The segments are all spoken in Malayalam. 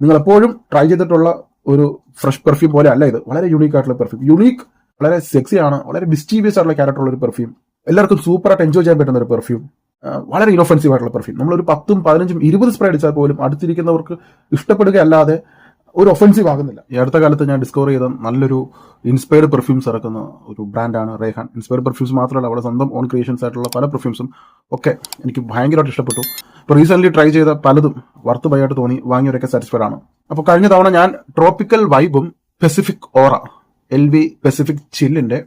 നിങ്ങൾ എപ്പോഴും ട്രൈ ചെയ്തിട്ടുള്ള ഒരു ഫ്രഷ് പെർഫ്യൂം പോലെ അല്ല ഇത്. വളരെ യുണീക്ക് ആയിട്ടുള്ള പെർഫ്യൂം യുണീക്ക് വളരെ സെക്സി ആണ്. വളരെ മിസ്റ്റീവിയസ് ആയിട്ടുള്ള ക്യാരക്ടർ ഉള്ള ഒരു പെർഫ്യൂം എല്ലാവർക്കും സൂപ്പർ ആയിട്ട് എൻജോയ് ചെയ്യാൻ പറ്റുന്ന ഒരു പെർഫ്യൂം വളരെ ഇനോഫെൻസീവ് ആയിട്ടുള്ള പെർഫ്യൂം നമ്മളൊരു പത്തും പതിനഞ്ചും ഇരുപത് സ്പ്രേ അടിച്ചാൽ പോലും അടുത്തിരിക്കുന്നവർക്ക് ഇഷ്ടപ്പെടുകയല്ലാതെ ഒരു ഒഫൻസീവ് ആകുന്നില്ല. ഈ അടുത്ത കാലത്ത് ഞാൻ ഡിസ്കവർ ചെയ്ത നല്ലൊരു ഇൻസ്പയർഡ് പെർഫ്യൂംസ് ഇറക്കുന്ന ഒരു ബ്രാൻഡാണ് റേഹാൻ ഇൻസ്പയർഡ് പെർഫ്യൂംസ് മാത്രമല്ല അവരുടെ സ്വന്തം ഓൺ ക്രിയേഷൻസ് ആയിട്ടുള്ള പല പെർഫ്യൂംസും ഒക്കെ എനിക്ക് ഭയങ്കരമായിട്ട് ഇഷ്ടപ്പെട്ടു. ഇപ്പോൾ ട്രൈ ചെയ്ത പലതും വർത്ത് ബൈ തോന്നി വാങ്ങിയവരൊക്കെ സാറ്റിസ്ഫൈഡ് ആണ്. അപ്പോൾ കഴിഞ്ഞ തവണ ഞാൻ tropical വൈബും Pacific Aura L V Pacific ചില്ലിന്റെ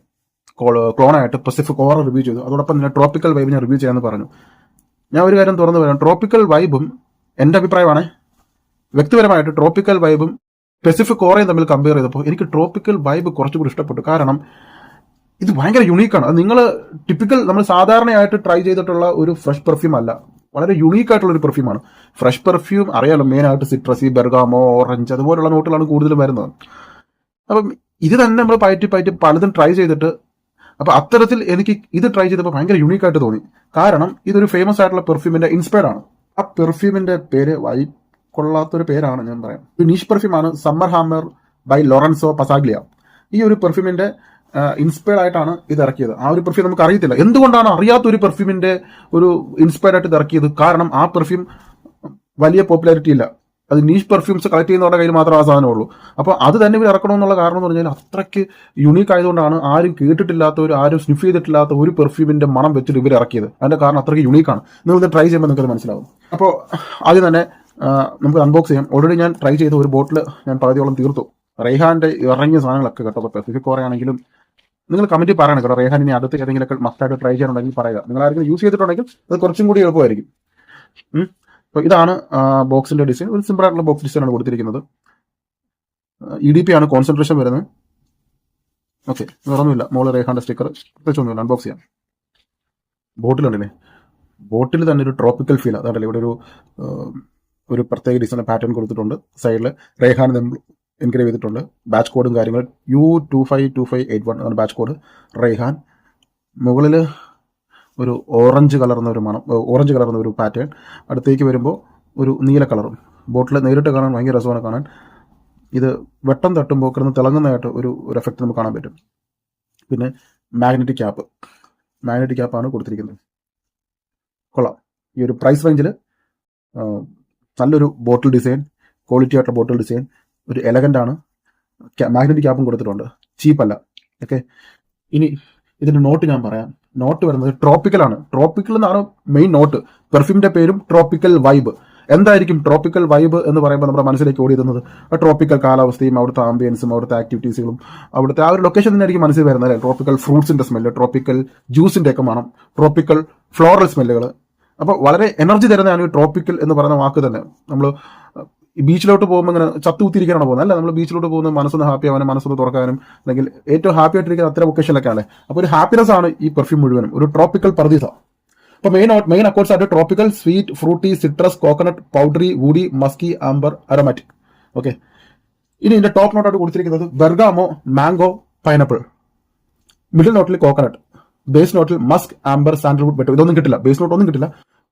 ക്ലോണായിട്ട് പെസിഫിക് ഓറ റിവ്യൂ ചെയ്തു. അതോടൊപ്പം തന്നെ ട്രോപ്പിക്കൽ വൈബ് ഞാൻ റിവ്യൂ ചെയ്യാമെന്ന് പറഞ്ഞു. ഞാൻ ഒരു കാര്യം തുറന്നു പറയാം. ട്രോപ്പിക്കൽ വൈബും എന്റെ അഭിപ്രായമാണ്. വ്യക്തിപരമായിട്ട് ട്രോപ്പിക്കൽ വൈബും പെസിഫിക് ഓറയും തമ്മിൽ കമ്പയർ ചെയ്തപ്പോൾ എനിക്ക് ട്രോപ്പിക്കൽ വൈബ് കുറച്ചുകൂടി ഇഷ്ടപ്പെട്ടു. കാരണം ഇത് ഭയങ്കര യുണീക്കാണ് അത് നിങ്ങൾ ടിപ്പിക്കൽ നമ്മൾ സാധാരണയായിട്ട് ട്രൈ ചെയ്തിട്ടുള്ള ഒരു ഫ്രഷ് പെർഫ്യൂം അല്ല. വളരെ യുണീക്ക് ആയിട്ടുള്ള ഒരു പെർഫ്യൂമാണ് ഫ്രഷ് പെർഫ്യൂം അറിയാലോ മെയിനായിട്ട് സിട്രസി ബെർഗാമോ ഓറഞ്ച് അതുപോലുള്ള നോട്ടുകളാണ് കൂടുതലും വരുന്നത്. അപ്പം ഇത് തന്നെ നമ്മൾ പയറ്റി പയറ്റി പലതും ട്രൈ ചെയ്തിട്ട് അപ്പൊ അത്തരത്തിൽ എനിക്ക് ഇത് ട്രൈ ചെയ്തപ്പോൾ ഭയങ്കര യുണീക്ക് ആയിട്ട് തോന്നി. കാരണം ഇതൊരു ഫേമസ് ആയിട്ടുള്ള പെർഫ്യൂമിന്റെ ഇൻസ്പയർ ആണ്. ആ പെർഫ്യൂമിന്റെ പേര് വൈ കൊള്ളാത്തൊരു പേരാണ് ഞാൻ പറയാം. ഒരു niche പെർഫ്യൂമാണ് summer hammer by Lorenzo Pazzaglia ഈ ഒരു പെർഫ്യൂമിന്റെ ഇൻസ്പയർഡ് ആയിട്ടാണ് ഇത് ഇറക്കിയത് ആ ഒരു പെർഫ്യൂം നമുക്ക് അറിയത്തില്ല. എന്തുകൊണ്ടാണ് അറിയാത്ത ഒരു പെർഫ്യൂമിന്റെ ഒരു ഇൻസ്പയർഡ് ആയിട്ട് ഇത് ഇറക്കിയത് കാരണം ആ പെർഫ്യൂം വലിയ പോപ്പുലാരിറ്റി ഇല്ല. അത് നീഷ് പെർഫ്യൂംസ് കളക്ട് ചെയ്യുന്നവരുടെ കയ്യിൽ മാത്രമേ ആ സാധനമുള്ളൂ അപ്പോൾ അത് തന്നെ ഇവർ ഇറക്കണമെന്നുള്ള കാരണം എന്ന് പറഞ്ഞാൽ അത്രയ്ക്ക് യുണീക്ക് ആയതുകൊണ്ടാണ് ആരും കേട്ടിട്ടില്ലാത്ത ഒരു ആരും സ്നിഫ് ചെയ്തിട്ടില്ലാത്ത ഒരു പെർഫ്യൂമിന്റെ മണം വെച്ചിട്ട് ഇവർ ഇറക്കിയത്. അതിന്റെ കാരണം അത്രയ്ക്ക് യുണീക്കാണ് നിങ്ങൾ ട്രൈ ചെയ്യുമ്പോൾ നിങ്ങൾക്ക് മനസ്സിലാവും. അപ്പോൾ ആദ്യം തന്നെ നമുക്ക് അൺബോക്സ് ചെയ്യാം. ഓൾറെഡി ഞാൻ ട്രൈ ചെയ്ത ഒരു ബോട്ടിൽ ഞാൻ പകുതിയോളം തീർത്തു. റേഹാന്റെ ഇറങ്ങിയ സാധനങ്ങളൊക്കെ കേട്ടോ. പെസിഫിക് ആണെങ്കിലും നിങ്ങൾ കമന്റ് പറയണം കേട്ടോ. റേഹാൻ ഇനി അടുത്ത് ഏതെങ്കിലുമൊക്കെ മസ്റ്റായിട്ട് ട്രൈ ചെയ്യാനുണ്ടെങ്കിൽ പറയുക. നിങ്ങൾ ആരെങ്കിലും യൂസ് ചെയ്തിട്ടുണ്ടെങ്കിൽ അത് കുറച്ചും കൂടി എളുപ്പമായിരിക്കും. അപ്പോൾ ഇതാണ് ബോക്സിന്റെ ഡിസൈൻ ഒരു സിമ്പിൾ ആയിട്ടുള്ള ബോക്സ് ഡിസൈനാണ് കൊടുത്തിരിക്കുന്നത്. ഇ ഡി പി ആണ് കോൺസെൻട്രേഷൻ വരുന്നത്. ഓക്കെ വേറൊന്നുമില്ല മോൾ റേഹാന്റെ സ്റ്റിക്കർ പ്രത്യേകിച്ചൊന്നുമില്ല അൺബോക്സ് ചെയ്യാം. ബോട്ടിലുണ്ടല്ലേ ബോട്ടിൽ തന്നെ ഒരു ട്രോപ്പിക്കൽ ഫീൽ അതാണല്ലേ ഇവിടെ ഒരു ഒരു പ്രത്യേക ഡിസൈൻ പാറ്റേൺ കൊടുത്തിട്ടുണ്ട്. സൈഡിൽ റേഹാൻ എൻഗ്രേവ് ചെയ്തിട്ടുണ്ട്. ബാച്ച് കോഡും കാര്യങ്ങൾ U two five two five eight one എന്നാണ് ബാച്ച് കോഡ് റേഹാൻ മുകളിൽ ഒരു ഓറഞ്ച് കളർന്ന ഒരു മണം ഓറഞ്ച് കളർന്ന ഒരു പാറ്റേൺ അടുത്തേക്ക് വരുമ്പോൾ ഒരു നീല കളറും. ബോട്ടിൽ നേരിട്ട് കാണാൻ ഭയങ്കര രസമാണ് കാണാൻ. ഇത് വെട്ടം തട്ടുമ്പോൾ കിടന്ന് തിളങ്ങുന്നതായിട്ട് ഒരു ഒരു എഫക്റ്റ് നമുക്ക് കാണാൻ പറ്റും. പിന്നെ മാഗ്നറ്റിക് ക്യാപ്പ് മാഗ്നറ്റിക് ക്യാപ്പാണ് കൊടുത്തിരിക്കുന്നത്. കൊള്ളാം. ഈ ഒരു പ്രൈസ് റേഞ്ചിൽ നല്ലൊരു ബോട്ടിൽ ഡിസൈൻ ക്വാളിറ്റി ആയിട്ടുള്ള ബോട്ടിൽ ഡിസൈൻ ഒരു എലഗന്റ് ആണ്. മാഗ്നറ്റിക് ക്യാപ്പും കൊടുത്തിട്ടുണ്ട്. ചീപ്പല്ല ഓക്കെ ഇനി ഇതിന്റെ നോട്ട് ഞാൻ പറയാം. നോട്ട് വരുന്നത് ട്രോപ്പിക്കലാണ് ട്രോപ്പിക്കൽ എന്നാണ് മെയിൻ നോട്ട് പെർഫ്യൂമിന്റെ പേരും ട്രോപ്പിക്കൽ വൈബ് എന്തായിരിക്കും ട്രോപ്പിക്കൽ വൈബ് എന്ന് പറയുമ്പോൾ നമ്മുടെ മനസ്സിലേക്ക് ഓടിയിരുന്നത്? ആ ട്രോപ്പിക്കൽ കാലാവസ്ഥയും അവിടുത്തെ ആംബിയൻസും അവിടുത്തെ ആക്ടിവിറ്റീസുകളും അവിടുത്തെ ആ ഒരു ലൊക്കേഷൻ തന്നെയായിരിക്കും മനസ്സിൽ വരുന്നത് അല്ലേ? ട്രോപ്പിക്കൽ ഫ്രൂട്ട്സിന്റെ സ്മെല്ല് ട്രോപ്പിക്കൽ ജ്യൂസിന്റെ ഒക്കെ മണം ട്രോപ്പിക്കൽ ഫ്ലോറൽ സ്മെല്ലുകൾ അപ്പോൾ വളരെ എനർജി തരുന്നതാണ് ഈ ട്രോപ്പിക്കൽ എന്ന് പറയുന്ന വാക്ക് തന്നെ. നമ്മൾ ബീച്ചിലോട്ട് പോകുമ്പോൾ ഇങ്ങനെ ചത്തുകുത്തിരിക്കാനാണ് പോകുന്നത്? അല്ല നമ്മൾ ബീച്ചിലോട്ട് പോകുന്നത് മനസ്സൊന്ന് ഹാപ്പി ആവാനും മനസ്സൊന്ന് തുറക്കാനും അല്ലെങ്കിൽ ഏറ്റവും ഹാപ്പി ആയിട്ടിരിക്കുന്ന അത്ര ഒക്കേഷനിലൊക്കെ ആണ് അപ്പോൾ ഒരു ഹാപ്പിനെസ് ആണ് ഈ പെർഫ്യൂം മുഴുവനും. ഒരു ട്രോപ്പിക്കൽ പർദീസ. അപ്പോൾ മെയിൻ മെയിൻ അക്കോർഡ്സ് ആയിട്ട് tropical sweet fruity citrus coconut powdery woody musky amber aromatic okay ഇനി ഇതിന്റെ ടോപ്പ് നോട്ടായിട്ട് കൊടുത്തിരിക്കുന്നത് ബെർഗാമോ മാംഗോ പൈനാപ്പിൾ മിഡിൽ നോട്ടിൽ കോക്കനട്ട് ബേസ് നോട്ടിൽ മസ്ക് ആംബർ സാൻഡൽവുഡ് ബെറ്റർ ഇതൊന്നും കിട്ടില്ല. ബേസ് നോട്ട് ഒന്നും കിട്ടില്ല.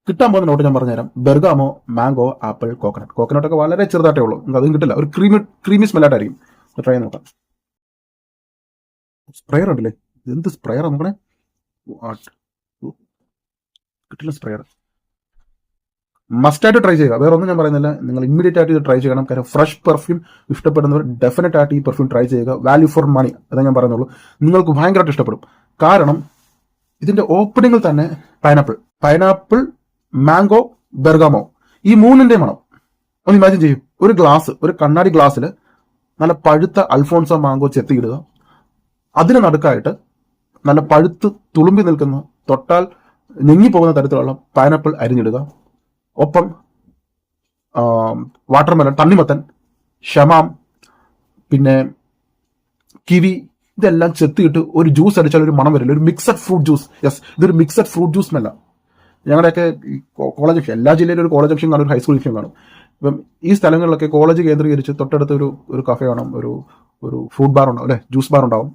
കിട്ടാൻ പോകുന്ന നോട്ട് ഞാൻ പറഞ്ഞുതരാം. Bergamot mango apple coconut. Coconut ഒക്കെ വളരെ ചെറുതായിട്ടേ ഉള്ളൂ. നിങ്ങൾക്ക് അതും കിട്ടില്ല. ഒരു ക്രീമി ക്രീമി സ്മെല്ലായിട്ടായിരിക്കും ട്രൈ നോക്കാം. സ്പ്രെയർ ഉണ്ടല്ലേ? എന്ത് സ്പ്രെയർ നോക്കണേ? കിട്ടില്ല സ്പ്രെയർ മസ്റ്റായിട്ട് ട്രൈ ചെയ്യുക. വേറെ ഒന്നും ഞാൻ പറയുന്നില്ല. നിങ്ങൾ ഇമ്മീഡിയറ്റ് ആയിട്ട് ഇത് ട്രൈ ചെയ്യണം. കാരണം ഫ്രഷ് പെർഫ്യൂം ഇഷ്ടപ്പെടുന്നവർ ഡെഫിനറ്റ് ആയിട്ട് ഈ പെർഫ്യൂം ട്രൈ ചെയ്യുക. വാല്യൂ ഫോർ മണി അതേ ഞാൻ പറയുന്നുള്ളൂ. നിങ്ങൾക്ക് ഭയങ്കരമായിട്ട് ഇഷ്ടപ്പെടും. കാരണം ഇതിന്റെ ഓപ്പണിങ്ങിൽ തന്നെ പൈനാപ്പിൾ പൈനാപ്പിൾ മാംഗോ ബെർഗമോ ഈ മൂന്നിന്റെ മണം. ഒന്ന് ഇമാജിൻ ചെയ്യും. ഒരു ഗ്ലാസ് ഒരു കണ്ണാടി ഗ്ലാസ്സിൽ നല്ല പഴുത്ത അൽഫോൺസോ മാംഗോ ചെത്തിയിടുക അതിന് നടുക്കായിട്ട് നല്ല പഴുത്ത് തുളുമ്പി നിൽക്കുന്ന തൊട്ടാൽ ഞെങ്ങിപ്പോകുന്ന തരത്തിലുള്ള പൈനാപ്പിൾ അരിഞ്ഞിടുക. ഒപ്പം വാട്ടർമെലൺ തണ്ണിമത്തൻ ഷമാം പിന്നെ കിവി ഇതെല്ലാം ചെത്തിയിട്ട് ഒരു ജ്യൂസ് അടിച്ചാൽ ഒരു മണം വരില്ല. ഒരു മിക്സഡ് ഫ്രൂട്ട് ജ്യൂസ് യെസ് ഇതൊരു മിക്സഡ് ഫ്രൂട്ട് ജ്യൂസ് സ്മെല്ല ഞങ്ങളുടെയൊക്കെ കോളേജ് എല്ലാ ജില്ലയിലും ഒരു കോളേജ് ജംഗ്ഷൻ കാണും ഒരു ഹൈസ്കൂൾ ജംഗ്ഷൻ കാണും. ഇപ്പം ഈ സ്ഥലങ്ങളിലൊക്കെ കോളേജ് കേന്ദ്രീകരിച്ച് തൊട്ടടുത്ത് ഒരു ഒരു കഫേ കാണും ഒരു ഒരു ഫ്രൂട്ട് ബാർ ഉണ്ടാവും അല്ലെ? ജ്യൂസ് ബാർ ഉണ്ടാവും.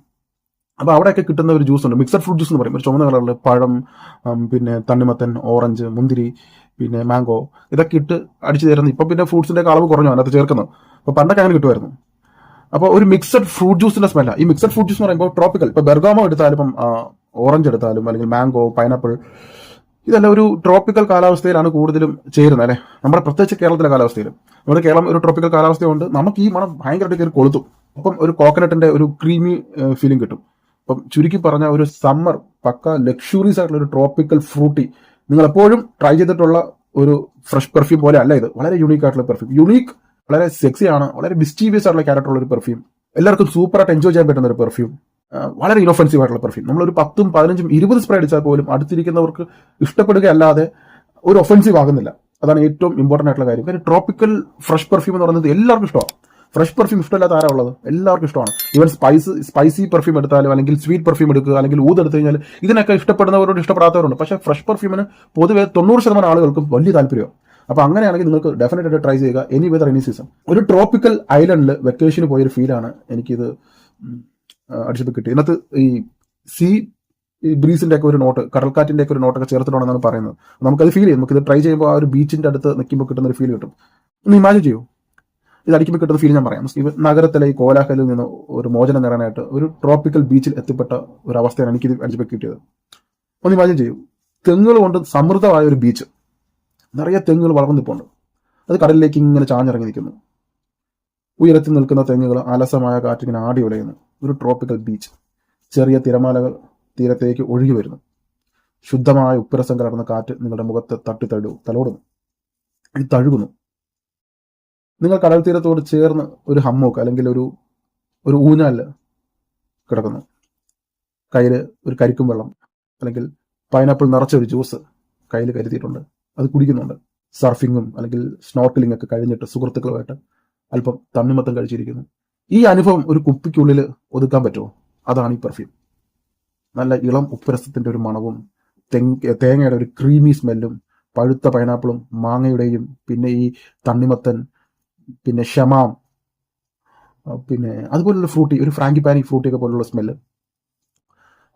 അപ്പോൾ അവിടെയൊക്കെ കിട്ടുന്ന ഒരു ജ്യൂസ് ഉണ്ട്. മിക്സഡ് ഫ്രൂട്ട് ജ്യൂസ് എന്ന് പറയും. ഒരു ചുമന്ന കളറിൽ പഴം പിന്നെ തണ്ണിമത്തൻ ഓറഞ്ച് മുന്തിരി പിന്നെ മാംഗോ ഇതൊക്കെ ഇട്ട് അടിച്ചു തരുന്നത് ഇപ്പം പിന്നെ ഫ്രൂട്ട്സിന്റെ അളവ് കുറഞ്ഞു. അതിനകത്ത് ചേർക്കുന്നു. അപ്പോൾ പണ്ടൊക്കെ അങ്ങനെ കിട്ടുമായിരുന്നു. അപ്പോൾ ഒരു മിക്സഡ് ഫ്രൂട്ട് ജ്യൂസിന്റെ സ്മെല്ല ഈ മിക്സഡ് ഫ്രൂട്ട് ജ്യൂസ് എന്ന് പറയുമ്പോൾ ട്രോപ്പിക്കൽ ഇപ്പോൾ ബെർഗാമോ എടുത്താലും ഇപ്പം ഓറഞ്ച് എടുത്താലും അല്ലെങ്കിൽ മാംഗോ പൈനാപ്പിൾ ഇതെല്ലാം ഒരു ട്രോപ്പിക്കൽ കാലാവസ്ഥയിലാണ് കൂടുതലും ചേരുന്നത് അല്ലേ? നമ്മുടെ പ്രത്യേകിച്ച് കേരളത്തിലെ കാലാവസ്ഥയിൽ. നമ്മുടെ കേരളം ഒരു ട്രോപ്പിക്കൽ കാലാവസ്ഥയുണ്ട്. നമുക്ക് ഈ മണം ഭയങ്കരമായിട്ട് കയറി കൊളുത്തും. അപ്പം ഒരു കോക്കനട്ടിന്റെ ഒരു ക്രീമി ഫീലിംഗ് കിട്ടും. അപ്പം ചുരുക്കി പറഞ്ഞ ഒരു സമ്മർ പക്ക ലക്ഷറീസ് ആയിട്ടുള്ള ഒരു ട്രോപ്പിക്കൽ ഫ്രൂട്ടി നിങ്ങൾ എപ്പോഴും ട്രൈ ചെയ്തിട്ടുള്ള ഒരു ഫ്രഷ് പെർഫ്യൂം പോലെ അല്ല ഇത്. വളരെ യുണീക്ക് ആയിട്ടുള്ള പെർഫ്യൂം യുണീക്ക് വളരെ സെക്സി ആണ് വളരെ മിസ്റ്റീവിയസ് ആയിട്ടുള്ള ക്യാരക്ടർ ഉള്ള ഒരു പെർഫ്യൂം എല്ലാവർക്കും സൂപ്പറായിട്ട് എൻജോയ് ചെയ്യാൻ പറ്റുന്ന ഒരു പെർഫ്യൂം വളരെ ഇനോഫെൻസീവ് ആയിട്ടുള്ള പെർഫ്യൂം നമ്മളൊരു പത്തും പതിനഞ്ചും ഇരുപത് സ്പ്രേ അടിച്ചാൽ പോലും അടുത്തിരിക്കുന്നവർക്ക് ഇഷ്ടപ്പെടുകയല്ലാതെ ഒരു ഒഫൻസീവ് ആകുന്നില്ല. അതാണ് ഏറ്റവും ഇമ്പോർട്ടന്റ് ആയിട്ടുള്ള കാര്യം. കാര്യം ട്രോപ്പിക്കൽ ഫ്രഷ് പെർഫ്യൂം എന്ന് പറയുന്നത് എല്ലാവർക്കും ഇഷ്ടമാണ്. ഫ്രഷ് പെർഫ്യൂം ഇഷ്ടമല്ലാത്ത ആരാ ഉള്ളത്? എല്ലാവർക്കും ഇഷ്ടമാണ്. ഈവൻ സ്പൈസ് സ്പൈസി പെർഫ്യൂം എടുത്താലും അല്ലെങ്കിൽ സ്വീറ്റ് പെർഫ്യൂം എടുക്കുക അല്ലെങ്കിൽ ഊത് എടുത്തു കഴിഞ്ഞാൽ ഇതിനൊക്കെ ഇഷ്ടപ്പെടുന്നവരോട് ഇഷ്ടപ്പെടാത്തവരുണ്ട്. പക്ഷേ ഫ്രഷ് പെർഫ്യൂമിന് പൊതുവെ തൊണ്ണൂറ് ശതമാനം ആളുകൾക്കും വലിയ താല്പര്യമാണ്. അപ്പോൾ അങ്ങനെയാണെങ്കിൽ നിങ്ങൾക്ക് ഡെഫിനറ്റ് ട്രൈ ചെയ്യുക എനി വെതർ എനി സീസൺ ഒരു ട്രോപ്പിക്കൽ ഐലൻഡിൽ വെക്കേഷന് പോയൊരു ഫീലാണ് എനിക്കിത് അടിച്ചപ്പോൾ കിട്ടി. ഇതിനകത്ത് ഈ സി ബ്രീസിന്റെ ഒക്കെ ഒരു നോട്ട് കടൽക്കാറ്റിന്റെ ഒക്കെ ഒരു നോട്ടൊക്കെ ചേർത്തിട്ടുണ്ടെന്നാണ് പറയുന്നത്. നമുക്കത് ഫീൽ ചെയ്യും. നമുക്കിത് ട്രൈ ചെയ്യുമ്പോൾ ആ ഒരു ബീച്ചിന്റെ അടുത്ത് നിൽക്കുമ്പോൾ കിട്ടുന്ന ഒരു ഫീൽ കിട്ടും. ഒന്ന് ഇമാജിൻ ചെയ്യൂ. ഇത് അടിക്കുമ്പോൾ കിട്ടുന്ന ഫീൽ ഞാൻ പറയാം. നഗരത്തിലെ ഈ കോലാഹലിൽ നിന്ന് ഒരു മോചനം നേടാനായിട്ട് ഒരു ട്രോപ്പിക്കൽ ബീച്ചിൽ എത്തിപ്പെട്ട ഒരു അവസ്ഥയാണ് എനിക്കിത് അടിച്ചപ്പോൾ കിട്ടിയത്. ഒന്ന് ഇമാജിൻ ചെയ്യൂ. തെങ്ങുകൾ കൊണ്ട് സമൃദ്ധമായ ഒരു ബീച്ച് നിറയെ തെങ്ങുകൾ വളർന്നു നിൽപ്പുണ്ട് അത് കടലിലേക്ക് ഇങ്ങനെ ചാഞ്ഞിറങ്ങി നിൽക്കുന്നു. ഉയരത്തിൽ നിൽക്കുന്ന തെങ്ങുകൾ അലസമായ കാറ്റിങ്ങനെ ആടി ഉലയുന്നു ഒരു ട്രോപ്പിക്കൽ ബീച്ച് ചെറിയ തിരമാലകൾ തീരത്തേക്ക് ഒഴുകി വരുന്നു. ശുദ്ധമായ ഉപ്പുരസം കലർന്ന കാറ്റ് നിങ്ങളുടെ മുഖത്ത് തട്ടി തടു തലോടുന്നു. തഴുകുന്നു. നിങ്ങൾ കടൽ തീരത്തോട് ചേർന്ന് ഒരു ഹമ്മോക്ക് അല്ലെങ്കിൽ ഒരു ഒരു ഊഞ്ഞാൽ കിടക്കുന്നു. കയ്യിൽ ഒരു കരിക്കും വെള്ളം അല്ലെങ്കിൽ പൈനാപ്പിൾ നിറച്ച ഒരു ജ്യൂസ് കയ്യിൽ കരുതിയിട്ടുണ്ട്. അത് കുടിക്കുന്നുണ്ട്. സർഫിങ്ങും അല്ലെങ്കിൽ സ്നോർക്കലിംഗ് ഒക്കെ കഴിഞ്ഞിട്ട് സുഹൃത്തുക്കളുമായിട്ട് അല്പം തണ്ണിമത്തം കഴിച്ചിരിക്കുന്നു. ഈ അനുഭവം ഒരു കുപ്പിക്കുള്ളിൽ ഒതുക്കാൻ പറ്റുമോ? അതാണ് ഈ പെർഫ്യൂം നല്ല ഇളം ഉപ്പരസത്തിന്റെ ഒരു മണവും തെങ്ങ തേങ്ങയുടെ ഒരു ക്രീമി സ്മെല്ലും പഴുത്ത പൈനാപ്പിളും മാങ്ങയുടെയും പിന്നെ ഈ തണ്ണിമത്തൻ പിന്നെ ഷമാം പിന്നെ അതുപോലുള്ള ഫ്രൂട്ടി ഒരു ഫ്രാങ്കി പാനി ഫ്രൂട്ടി ഒക്കെ പോലുള്ള സ്മെല്ല്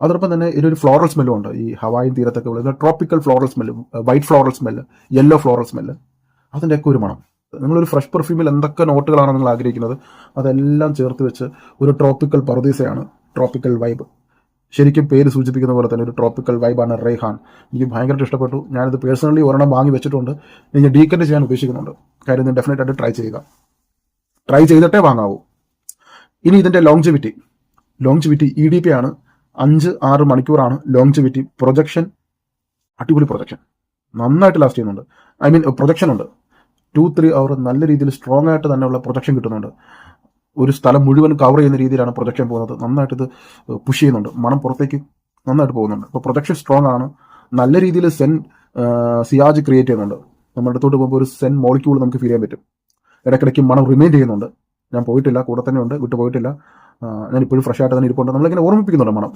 അതോടൊപ്പം തന്നെ ഇതിനൊരു ഫ്ലോറൽ സ്മെല്ലും ഉണ്ട്. ഈ ഹവായിൻ തീരത്തൊക്കെ ഉള്ളത് tropical floral smell white floral smell yellow floral smell അതിന്റെയൊക്കെ ഒരു മണം. നിങ്ങളൊരു ഫ്രഷ് പെർഫ്യൂമിൽ എന്തൊക്കെ നോട്ടുകളാണ് നിങ്ങൾ ആഗ്രഹിക്കുന്നത്? അതെല്ലാം ചേർത്ത് വെച്ച് ഒരു ട്രോപ്പിക്കൽ പർദീസയാണ് ട്രോപ്പിക്കൽ വൈബ് ശരിക്കും പേര് സൂചിപ്പിക്കുന്ന പോലെ തന്നെ ഒരു ട്രോപ്പിക്കൽ വൈബാണ് റേഹാൻ എനിക്ക് ഭയങ്കരമായിട്ട് ഇഷ്ടപ്പെട്ടു. ഞാനിത് പേഴ്സണലി ഒരെണ്ണം വാങ്ങി വെച്ചിട്ടുണ്ട്. ഞാൻ ഡീക്കൻഡ് ചെയ്യാൻ ഉദ്ദേശിക്കുന്നുണ്ട്. കാര്യം ഇത് ഡെഫിനറ്റ് ആയിട്ട് ട്രൈ ചെയ്യുക. ട്രൈ ചെയ്തിട്ടേ വാങ്ങാവൂ. ഇനി ഇതിന്റെ longevity longevity E D P ആണ്. അഞ്ച് ആറ് മണിക്കൂറാണ് ലോങ്ജിവിറ്റി പ്രൊജക്ഷൻ അടിപൊളി പ്രൊജക്ഷൻ നന്നായിട്ട് ലാസ്റ്റ് ചെയ്യുന്നുണ്ട്. ഐ മീൻ പ്രൊജക്ഷൻ ഉണ്ട്. ടു ത്രീ അവർ നല്ല രീതിയിൽ സ്ട്രോങ് ആയിട്ട് തന്നെയുള്ള പ്രൊജക്ഷൻ കിട്ടുന്നുണ്ട്. ഒരു സ്ഥലം മുഴുവൻ കവർ ചെയ്യുന്ന രീതിയിലാണ് പ്രൊജക്ഷൻ പോകുന്നത്. നന്നായിട്ട് ഇത് പുഷ് ചെയ്യുന്നുണ്ട്. മണം പുറത്തേക്ക് നന്നായിട്ട് പോകുന്നുണ്ട്. അപ്പോൾ പ്രൊജക്ഷൻ സ്ട്രോങ് ആണ്. നല്ല രീതിയിൽ സെൻ സിയാജ് ക്രിയേറ്റ് ചെയ്യുന്നുണ്ട്. നമ്മുടെ അടുത്തോട്ട് പോകുമ്പോൾ ഒരു സെൻ മോളിക്യൂൾ നമുക്ക് ഫീൽ ചെയ്യാൻ പറ്റും. ഇടയ്ക്കിടയ്ക്ക് മണം റിമൈൻഡ് ചെയ്യുന്നുണ്ട്. ഞാൻ പോയിട്ടില്ല കൂടെ തന്നെ ഉണ്ട് വിട്ടു പോയിട്ടില്ല. ഞാൻ ഇപ്പോഴും ഫ്രഷ് ആയിട്ട് തന്നെ ഇരിപ്പുണ്ട്. നമ്മളിങ്ങനെ ഓർമ്മിപ്പിക്കുന്നുണ്ട് മണം.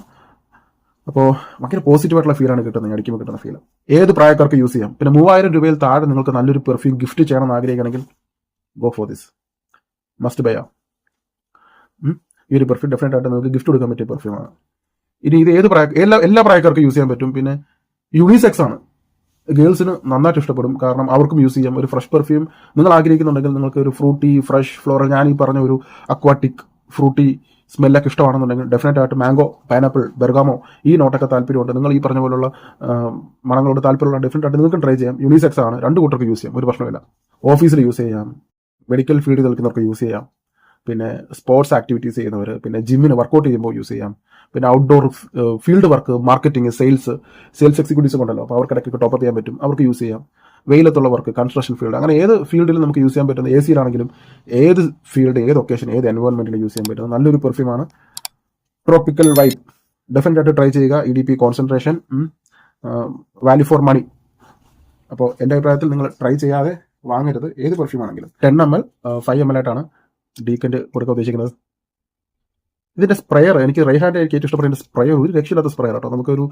അപ്പോൾ ഭയങ്കര പോസിറ്റീവ് ആയിട്ടുള്ള ഫീലാണ് കിട്ടുന്നത് അടിക്കുമ്പോൾ കിട്ടുന്ന ഫീൽ ഏത് പ്രായക്കാർക്ക് യൂസ് ചെയ്യാം? പിന്നെ മൂവായിരം രൂപയിൽ താഴെ നിങ്ങൾക്ക് നല്ലൊരു പെർഫ്യൂം ഗിഫ്റ്റ് ചെയ്യണമെന്ന് ആഗ്രഹിക്കുകയാണെങ്കിൽ go for this must buy ഈ ഒരു പെർഫ്യൂം ഡെഫിനറ്റ് ആയിട്ട് നിങ്ങൾക്ക് ഗിഫ്റ്റ് കൊടുക്കാൻ പറ്റിയ പെർഫ്യൂമാണ് ഇനി ഇത് ഏത് പ്രായ എല്ലാ എല്ലാ പ്രായക്കാർക്കും യൂസ് ചെയ്യാൻ പറ്റും. പിന്നെ യൂണിസെക്സ് ആണ്. ഗേൾസിന് നന്നായിട്ട് ഇഷ്ടപ്പെടും. കാരണം അവർക്കും യൂസ് ചെയ്യാം. ഒരു ഫ്രഷ് പെർഫ്യൂം നിങ്ങൾ ആഗ്രഹിക്കുന്നുണ്ടെങ്കിൽ നിങ്ങൾക്ക് ഒരു ഫ്രൂട്ടി ഫ്രഷ് ഫ്ലോറൽ ഞാൻ ഈ പറഞ്ഞ ഒരു അക്വാട്ടിക് ഫ്രൂട്ടി സ്മെല്ലൊക്കെ ഇഷ്ടമാണെന്നുണ്ടെങ്കിൽ ഡെഫിനറ്റ് ആയിട്ട് മാംഗോ പൈനാപ്പിൾ ബെർഗാമോ ഈ നോട്ടൊക്കെ താല്പര്യമുണ്ട്. നിങ്ങൾ ഈ പറഞ്ഞ പോലുള്ള മണങ്ങളോട് താല്പര്യമുള്ള ഡെഫിനറ്റ് ആയിട്ട് നിങ്ങൾക്ക് ട്രൈ ചെയ്യാം. യൂണിസെക്സ് ആണ്. രണ്ട് കൂട്ടർക്ക് യൂസ് ചെയ്യാം. ഒരു പ്രശ്നമില്ല. ഓഫീസിൽ യൂസ് ചെയ്യാം. മെഡിക്കൽ ഫീൽഡ് നിൽക്കുന്നവർക്ക് യൂസ് ചെയ്യാം. പിന്നെ സ്പോർട്സ് ആക്ടിവിറ്റീസ് ചെയ്യുന്നവർ പിന്നെ ജിമ്മിന് വർക്കൗട്ട് ചെയ്യുമ്പോൾ യൂസ് ചെയ്യാം. പിന്നെ outdoor field work marketing sales sales executives ഉണ്ടല്ലോ. അപ്പോൾ അവർക്കിടയ്ക്ക് ടോപ്പ് ചെയ്യാൻ പറ്റും. അവർക്ക് യൂസ് ചെയ്യാം. വെയിലത്തുള്ള വർക്ക് കൺസ്ട്രക്ഷൻ ഫീൽഡ് അങ്ങനെ ഏത് ഫീൽഡിൽ നമുക്ക് യൂസ് ചെയ്യാൻ പറ്റുന്ന എ സിയിലാണെങ്കിലും ഏത് ഫീൽഡ് ഏത് ഒക്കേഷൻ ഏത് എൻവയോൺമെന്റിൽ യൂസ് ചെയ്യാൻ പറ്റുന്ന നല്ലൊരു പെർഫ്യൂമാണ് ട്രോപ്പിക്കൽ വൈബ് ഡെഫിനറ്റ് ആയിട്ട് ട്രൈ ചെയ്യുക. E D P concentration value for money അപ്പോൾ എന്റെ അഭിപ്രായത്തിൽ നിങ്ങൾ ട്രൈ ചെയ്യാതെ വാങ്ങരുത്. ഏത് പെർഫ്യൂം ആണെങ്കിലും. Ten M L five M L ആയിട്ടാണ് ഡീക്കന്റെ കൊടുക്കാൻ ഉദ്ദേശിക്കുന്നത്. ഇതിന്റെ സ്പ്രെയർ എനിക്ക് റൈഹാൻഡ് എനിക്ക് ഏറ്റവും ഇഷ്ടപ്പെടുന്ന സ്പ്രെയർ ഒരു രക്ഷയില്ലാത്ത സ്പ്രെയർ കേട്ടോ നമുക്കൊരു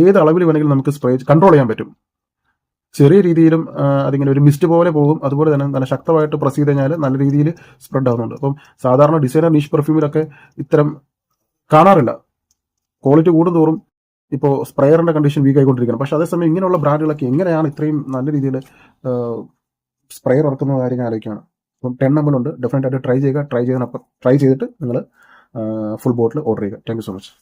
ഏത് അളവിൽ വേണമെങ്കിലും നമുക്ക് സ്പ്രേ കൺട്രോൾ ചെയ്യാൻ പറ്റും. ചെറിയ രീതിയിലും അതിങ്ങനെ ഒരു മിസ്റ്റ് പോലെ പോകും. അതുപോലെ തന്നെ നല്ല ശക്തമായിട്ട് പ്രസ് ചെയ്ത് കഴിഞ്ഞാൽ നല്ല രീതിയിൽ സ്പ്രെഡ് ആവുന്നുണ്ട്. അപ്പം സാധാരണ ഡിസൈനർ നീഷ് പെർഫ്യൂമിലൊക്കെ ഇത്തരം കാണാറില്ല. ക്വാളിറ്റി കൂടുന്തോറും ഇപ്പോൾ സ്പ്രെയറിന്റെ കണ്ടീഷൻ വീക്ക് ആയിക്കൊണ്ടിരിക്കണം പക്ഷേ അതേസമയം ഇങ്ങനെയുള്ള ബ്രാൻഡുകളൊക്കെ എങ്ങനെയാണ് ഇത്രയും നല്ല രീതിയിൽ സ്പ്രെയർ ഇറക്കുന്ന കാര്യങ്ങൾ ആലോചിക്കുകയാണ്. അപ്പം ടെൻ നമ്പറുണ്ട് ഡെഫിനറ്റ് ആയിട്ട് ട്രൈ ചെയ്യുക. ട്രൈ ചെയ്തതിനപ്പം ട്രൈ ചെയ്തിട്ട് നിങ്ങൾ ഫുൾ ബോട്ടിൽ ഓർഡർ ചെയ്യുക. Thank so much